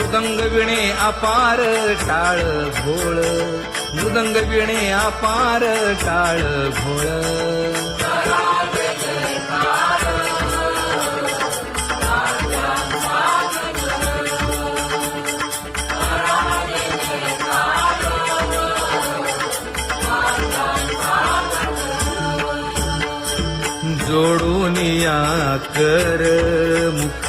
मृदंग विणे अपार टाळ भोळ मृदंग विणे अपार टाळ भोळ जोडून या कर मुख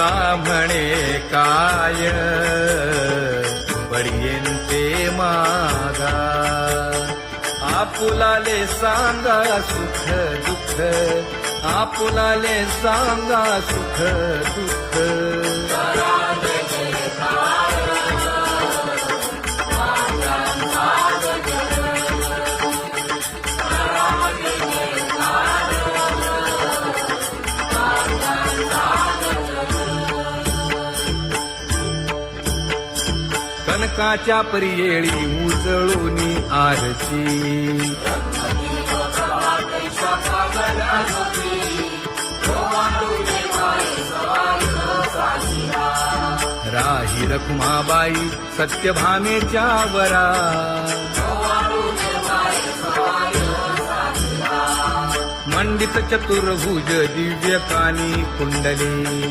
का म्हणे काय? पडियेंते मागा. आपुलाले सांगा सुख दुःख. आपुलाले सांगा सुख दुःख. कनकाच्या परियेळी उजळूनी आरती. राही रखुमाबाई सत्यभामेच्या वरा. मंडित चतुर्भुज दिव्य कानी कुंडली.